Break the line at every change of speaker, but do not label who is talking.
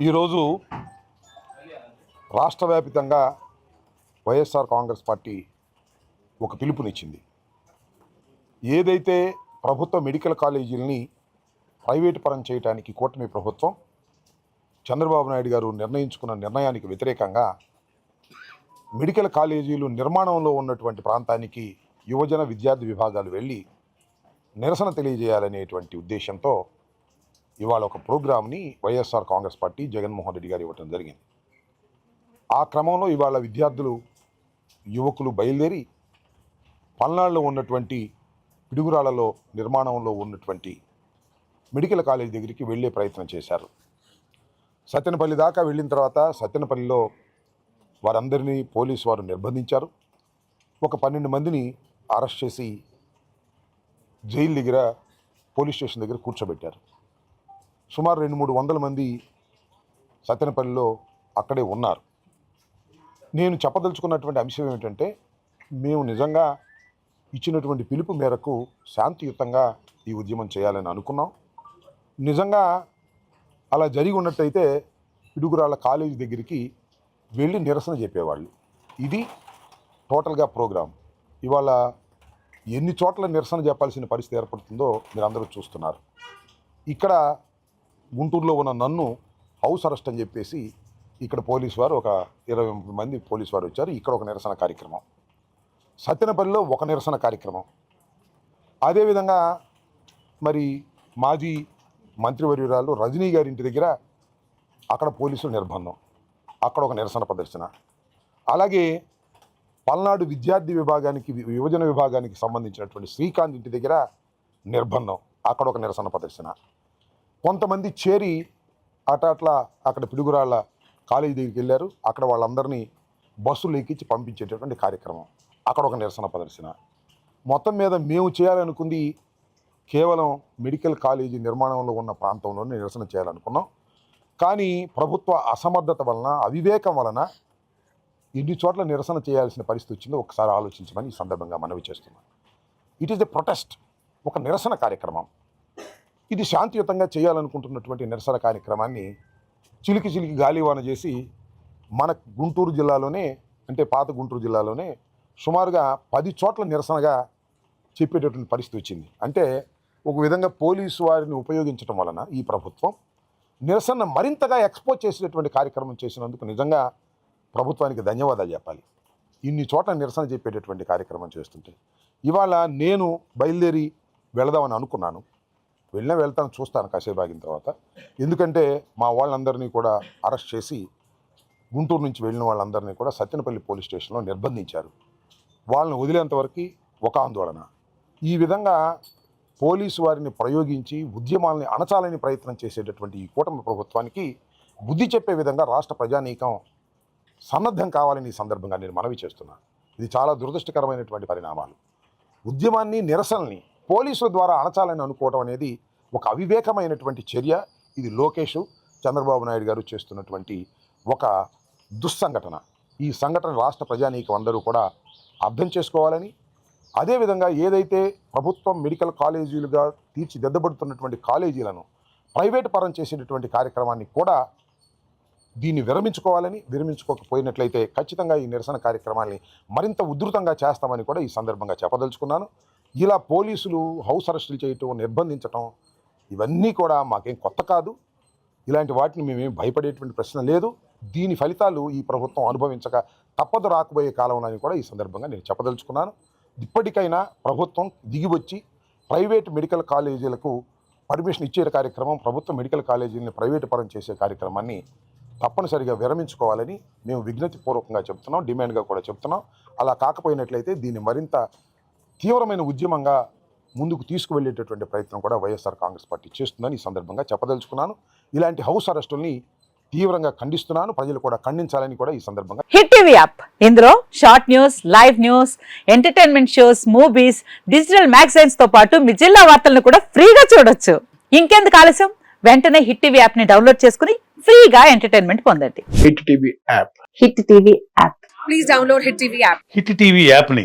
ఈరోజు రాష్ట్ర వ్యాపితంగా వైఎస్ఆర్ కాంగ్రెస్ పార్టీ ఒక పిలుపునిచ్చింది. ఏదైతే ప్రభుత్వ మెడికల్ కాలేజీలని ప్రైవేటు పరం చేయడానికి కూటమి ప్రభుత్వం చంద్రబాబు నాయుడు గారు నిర్ణయించుకున్న నిర్ణయానికి వ్యతిరేకంగా మెడికల్ కాలేజీలు నిర్మాణంలో ఉన్నటువంటి ప్రాంతానికి యువజన విద్యార్థి విభాగాలు వెళ్ళి నిరసన తెలియజేయాలనేటువంటి ఉద్దేశంతో ఇవాళ ఒక ప్రోగ్రామ్ని వైఎస్ఆర్ కాంగ్రెస్ పార్టీ జగన్మోహన్ రెడ్డి గారు ఇవ్వటం జరిగింది. ఆ క్రమంలో ఇవాళ విద్యార్థులు యువకులు బయలుదేరి పల్నాడులో ఉన్నటువంటి పిడుగురాళ్ళలో నిర్మాణంలో ఉన్నటువంటి మెడికల్ కాలేజ్ దగ్గరికి వెళ్ళే ప్రయత్నం చేశారు. సత్యనపల్లి దాకా వెళ్ళిన తర్వాత సత్యనపల్లిలో వారందరినీ పోలీసు వారు నిర్బంధించారు. ఒక పన్నెండు మందిని అరెస్ట్ చేసి జైలు దగ్గర పోలీస్ స్టేషన్ దగ్గర కూర్చోబెట్టారు. సుమారు రెండు మూడు వందల మంది సత్యనపల్లిలో అక్కడే ఉన్నారు. నేను చెప్పదలుచుకున్నటువంటి అంశం ఏమిటంటే మేము నిజంగా ఇచ్చినటువంటి పిలుపు మేరకు శాంతియుతంగా ఈ ఉద్యమం చేయాలని అనుకున్నాం. నిజంగా అలా జరిగి ఉన్నట్టయితే పిడుగురాళ్ళ కాలేజీ దగ్గరికి వెళ్ళి నిరసన చెప్పేవాళ్ళు. ఇది టోటల్గా ప్రోగ్రాం. ఇవాళ ఎన్ని చోట్ల నిరసన చెప్పాల్సిన పరిస్థితి ఏర్పడుతుందో మీరు అందరూ చూస్తున్నారు. ఇక్కడ గుంటూరులో ఉన్న నన్ను హౌస్ అరెస్ట్ అని చెప్పేసి ఇక్కడ పోలీసు వారు ఒక ఇరవై మంది పోలీసు వారు వచ్చారు. ఇక్కడ ఒక నిరసన కార్యక్రమం. సత్యనపల్లిలో ఒక నిరసన కార్యక్రమం. అదేవిధంగా మరి మాజీ మంత్రివర్యురాలు రజనీ గారి ఇంటి దగ్గర అక్కడ పోలీసులు నిర్బంధం. అక్కడ ఒక నిరసన ప్రదర్శన. అలాగే పల్నాడు విద్యార్థి విభాగానికి వి- యువజన విభాగానికి సంబంధించినటువంటి శ్రీకాంత్ ఇంటి దగ్గర నిర్బంధం. అక్కడ ఒక నిరసన ప్రదర్శన. కొంతమంది చేరి అట అట్లా అక్కడ పిడుగురాళ్ళ కాలేజీ దగ్గరికి వెళ్ళారు. అక్కడ వాళ్ళందరినీ బస్సులు ఎక్కించి పంపించేటటువంటి కార్యక్రమం. అక్కడ ఒక నిరసన ప్రదర్శన. మొత్తం మీద మేము చేయాలనుకుంది కేవలం మెడికల్ కాలేజీ నిర్మాణంలో ఉన్న ప్రాంతంలోనే నిరసన చేయాలనుకున్నాం. కానీ ప్రభుత్వ అసమర్థత వలన అవివేకం వలన ఎన్ని చోట్ల నిరసన చేయాల్సిన పరిస్థితి వచ్చిందో ఒకసారి ఆలోచించమని ఈ సందర్భంగా మనవి చేస్తున్నాం ఇట్ ఈస్ ఎ ప్రొటెస్ట్ ఒక నిరసన కార్యక్రమం. ఇది శాంతియుతంగా చేయాలనుకుంటున్నటువంటి నిరసన కార్యక్రమాన్ని చిలికి చిలికి గాలివాన చేసి మన గుంటూరు జిల్లాలోనే అంటే పాత గుంటూరు జిల్లాలోనే సుమారుగా పది చోట్ల నిరసనగా చెప్పేటటువంటి పరిస్థితి వచ్చింది. అంటే ఒక విధంగా పోలీసు వారిని ఉపయోగించడం వలన ఈ ప్రభుత్వం నిరసన మరింతగా ఎక్స్పోజ్ చేసేటటువంటి కార్యక్రమం చేసినందుకు నిజంగా ప్రభుత్వానికి ధన్యవాదాలు చెప్పాలి. ఇన్ని చోట్ల నిరసన చెప్పేటటువంటి కార్యక్రమం చేస్తుంటే ఇవాళ నేను బయలుదేరి వెళదామని అనుకున్నాను. వెళ్ళినా వెళ్తాను చూస్తాను కాసేపు ఆగిన తర్వాత. ఎందుకంటే మా వాళ్ళందరినీ కూడా అరెస్ట్ చేసి గుంటూరు నుంచి వెళ్ళిన వాళ్ళందరినీ కూడా సత్యనపల్లి పోలీస్ స్టేషన్లో నిర్బంధించారు. వాళ్ళని వదిలేంతవరకు ఒక ఆందోళన. ఈ విధంగా పోలీసు వారిని ప్రయోగించి ఉద్యమాలని అణచాలని ప్రయత్నం చేసేటటువంటి ఈ కూటమి ప్రభుత్వానికి బుద్ధి చెప్పే విధంగా రాష్ట్ర ప్రజానీకం సన్నద్ధం కావాలని ఈ సందర్భంగా నేను మనవి చేస్తున్నాను ఇది చాలా దురదృష్టకరమైనటువంటి పరిణామాలు. ఉద్యమాన్ని నిరసనని పోలీసుల ద్వారా అణచాలని అనుకోవడం అనేది ఒక అవివేకమైనటువంటి చర్య. ఇది లోకేష్ చంద్రబాబు నాయుడు గారు చేస్తున్నటువంటి ఒక దుస్సంఘటన. ఈ సంఘటన రాష్ట్ర ప్రజానీకం అందరూ కూడా అర్థం చేసుకోవాలని అదేవిధంగా ఏదైతే ప్రభుత్వం మెడికల్ కాలేజీలుగా తీర్చిదిద్దబడుతున్నటువంటి కాలేజీలను ప్రైవేట్ పరం చేసేటటువంటి కార్యక్రమాన్ని కూడా దీన్ని విరమించుకోవాలని విరమించుకోకపోయినట్లయితే ఖచ్చితంగా ఈ నిరసన కార్యక్రమాన్ని మరింత ఉధృతంగా చేస్తామని కూడా ఈ సందర్భంగా చెప్పదలుచుకున్నాను. ఇలా పోలీసులు హౌస్ అరెస్టులు చేయటం నిర్బంధించటం ఇవన్నీ కూడా మాకేం కొత్త కాదు. ఇలాంటి వాటిని మేమేం భయపడేటువంటి ప్రశ్న లేదు. దీని ఫలితాలు ఈ ప్రభుత్వం అనుభవించక తప్పదు రాకపోయే కాలంలో కూడా ఈ సందర్భంగా నేను చెప్పదలుచుకున్నాను. ఇప్పటికైనా ప్రభుత్వం దిగివచ్చి ప్రైవేట్ మెడికల్ కాలేజీలకు పర్మిషన్ ఇచ్చే కార్యక్రమం ప్రభుత్వ మెడికల్ కాలేజీలను ప్రైవేటు పరం చేసే కార్యక్రమాన్ని తప్పనిసరిగా విరమించుకోవాలని మేము విజ్ఞప్తి పూర్వకంగా చెప్తున్నాం డిమాండ్గా కూడా చెప్తున్నాం. అలా కాకపోయినట్లయితే దీన్ని మరింత తీవ్రమైన ఉద్యమంగా ముందుకు తీసుకువెళ్ళేటటువంటి ప్రయత్నం కూడా వైఎస్ఆర్ కాంగ్రెస్ పార్టీ చేస్తుందని ఈ సందర్భంగా చెప్పదలుచుకున్నాను. ఇలాంటి హౌస్ అరెస్టుల్ని తీవ్రంగా ఖండిస్తున్నాను. ప్రజలు కూడా ఖండించాలని కూడా ఈ సందర్భంగా
హిట్ టీవీ యాప్. ఇందులో short news live news entertainment shows movies digital మ్యాగజైన్స్తో పాటు మీ జిల్లా వార్తలను కూడా ఫ్రీగా చూడొచ్చు. ఇంకెందుకు ఆలస్యం? వెంటనే హిట్ టీవీ యాప్ని డౌన్లోడ్ చేసుకుని ఫ్రీగా ఎంటర్టైన్మెంట్ పొందండి.
Hit TV app.
Hit TV app.
Please download Hit TV app.
Hit TV యాప్ని